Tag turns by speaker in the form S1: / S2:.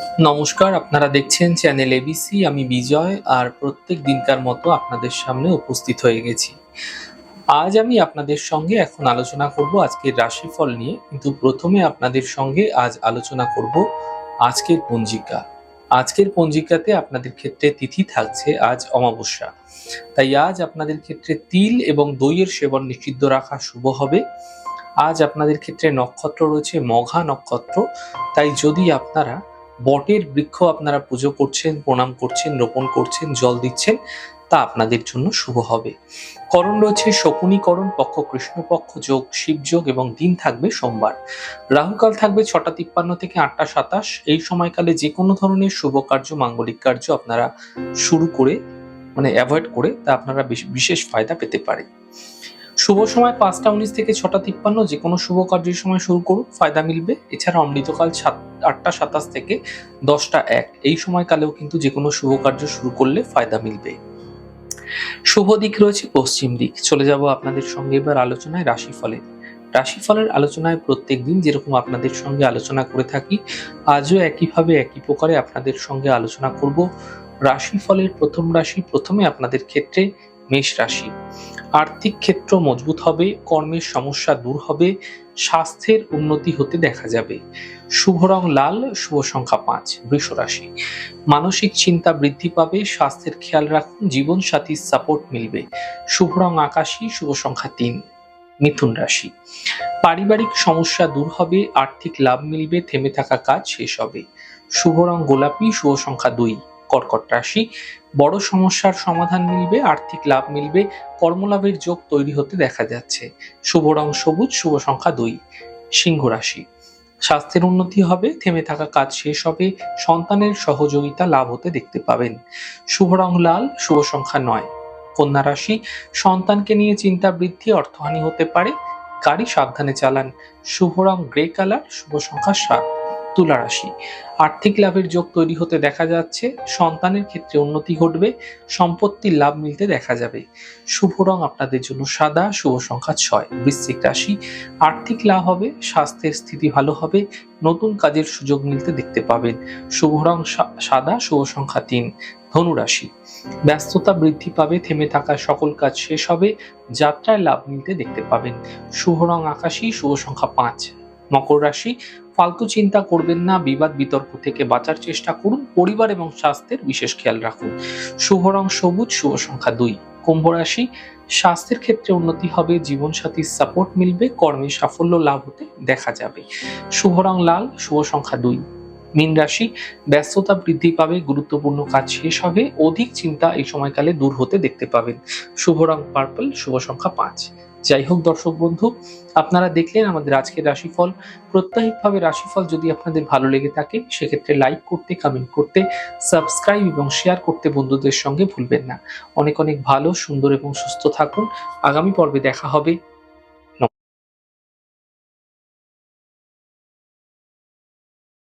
S1: নমস্কার, আপনারা দেখছেন চ্যানেল এবিসি আমি বিজয় আর প্রত্যেক দিনকার মতো আপনাদের সামনে উপস্থিত হয়ে গেছি। আজ আমি আপনাদের সঙ্গে এখন আলোচনা করব আজকের রাশিফল নিয়ে, কিন্তু প্রথমে আপনাদের সঙ্গে আজ আলোচনা করব আজকের পঞ্জিকা। আজকের পঞ্জিকাতে আপনাদের ক্ষেত্রে তিথি থাকছে আজ অমাবস্যা। তাই আজ আপনাদের ক্ষেত্রে তিল এবং দইয়ের সেবন নিষিদ্ধ রাখা শুভ হবে। আজ আপনাদের ক্ষেত্রে নক্ষত্র রয়েছে, মঘা নক্ষত্র। তাই যদি আপনারা বটের বৃক্ষ আপনারা পুজো করছেন, প্রণাম করছেন, রোপণ করছেন, জল দিচ্ছেন, তা আপনাদের জন্য শুভ হবে। করণ রয়েছে শকুনীকরণ, পক্ষ কৃষ্ণপক্ষ যোগ শিবযোগ এবং দিন থাকবে সোমবার। রাহুকাল থাকবে ছটা তিপ্পান্ন থেকে আটটা সাতাশ। এই সময়কালে যে কোনো ধরনের শুভ কার্য, মাঙ্গলিক কার্য আপনারা শুরু করে মানে অ্যাভয়েড করে, তা আপনারা বিশ- বিশেষ ফায়দা পেতে পারেন। শুভ সময় পাঁচটা উনিশ থেকে ছটা তিপ্পান্ন যে কোনো শুভ কার্যের সময় শুরু করুন, ফায়দা মিলবে। এছাড়া অমৃতকাল সাত, আটটা সাতাশ থেকে দশটা এক, এই সময়কালেও কিন্তু যে কোনো শুভ কার্য শুরু করলে ফায়দা মিলবে। শুভ দিক রয়েছে পশ্চিম দিক। চলে যাব আপনাদের সঙ্গে এবার আলোচনায় রাশিফলের রাশিফলের আলোচনায় প্রত্যেক দিন যেরকম আপনাদের সঙ্গে আলোচনা করে থাকি, আজও একইভাবে একই প্রকারে আপনাদের সঙ্গে আলোচনা করব। রাশিফলের প্রথম রাশি, প্রথমে আপনাদের ক্ষেত্রে মেষ রাশি। আর্থিক ক্ষেত্র মজবুত হবে, কর্মের সমস্যা দূর হবে, স্বাস্থ্যের উন্নতি হতে দেখা যাবে। শুভ রং লাল, শুভ সংখ্যা পাঁচ, বৃষ রাশি। মানসিক চিন্তা বৃদ্ধি পাবে, স্বাস্থ্যের খেয়াল রাখুন জীবন সাথীর সাপোর্ট মিলবে। শুভ রং আকাশী, শুভ সংখ্যা তিন, মিথুন রাশি। পারিবারিক সমস্যা দূর হবে, আর্থিক লাভ মিলবে, থেমে থাকা কাজ শেষ হবে। শুভ রং গোলাপি, শুভ সংখ্যা দুই কর্কট রাশি। বড় সমস্যার সমাধান মিলবে, আর্থিক লাভ মিলবে, কর্মলাভের যোগ তৈরি হতে দেখা যাচ্ছে। শুভ রং সবুজ, শুভ সংখ্যা দুই, সিংহ রাশি। স্বাস্থ্যের উন্নতি হবে, থেমে থাকা কাজ শেষ হবে, সন্তানের সহযোগিতা লাভ হতে দেখতে পাবেন। শুভ রং লাল, শুভ সংখ্যা নয়, কন্যা রাশি। সন্তানকে নিয়ে চিন্তা বৃদ্ধি, অর্থহানি হতে পারে, গাড়ি সাবধানে চালান, শুভ রং গ্রে কালার, শুভ সংখ্যা সাত। তুলা রাশি। আর্থিক লাভের যোগ তৈরি হতে দেখা যাচ্ছে, সন্তানের ক্ষেত্রে উন্নতি ঘটবে, সম্পত্তির লাভ মিলতে দেখা যাবে। শুভ রং আপনাদের জন্য সাদা, শুভ সংখ্যা ছয়। বৃশ্চিক রাশি, আর্থিক লাভ হবে, স্বাস্থ্যের স্থিতি ভালো হবে, নতুন কাজের সুযোগ মিলতে দেখতে পাবেন। শুভ রং সাদা, শুভ সংখ্যা তিন। ধনু রাশি, ব্যস্ততা বৃদ্ধি পাবে, থেমে থাকা সকল কাজ শেষ হবে, যাত্রায় লাভ মিলতে দেখতে পাবেন। শুভ রং আকাশী, শুভ সংখ্যা পাঁচ। মকর রাশি ফালতু চিন্তা করবেন না, বিবাদ বিতর্ক থেকে বাঁচার চেষ্টা করুন, পরিবার এবং স্বাস্থ্যের বিশেষ খেয়াল রাখুন। শুভ রং সবুজ, শুভ সংখ্যা দুই। কুম্ভ রাশি, স্বাস্থ্যের ক্ষেত্রে উন্নতি হবে জীবনসাথীর সাপোর্ট মিলবে, কর্মে সাফল্য লাভ হতে দেখা যাবে। শুভ রং লাল, শুভ সংখ্যা দুই। মীন রাশি, ব্যস্ততা বৃদ্ধি পাবে, গুরুত্বপূর্ণ কাজ শেষ হবে, অধিক চিন্তা এই সময়কালে দূর হতে দেখতে পাবেন। শুভ রং পার্পল শুভ সংখ্যা পাঁচ। যাই হোক দর্শক বন্ধু, আপনারা দেখলেন আমাদের আজকের রাশিফল। প্রত্যাহিকভাবে রাশিফল যদি আপনাদের ভালো লেগে থাকে, সেক্ষেত্রে লাইক করতে কমেন্ট করতে সাবস্ক্রাইব এবং শেয়ার করতে বন্ধুদের সঙ্গে ভুলবেন না। অনেক অনেক ভালো, সুন্দর এবং সুস্থ থাকুন। আগামী পর্বে দেখা হবে।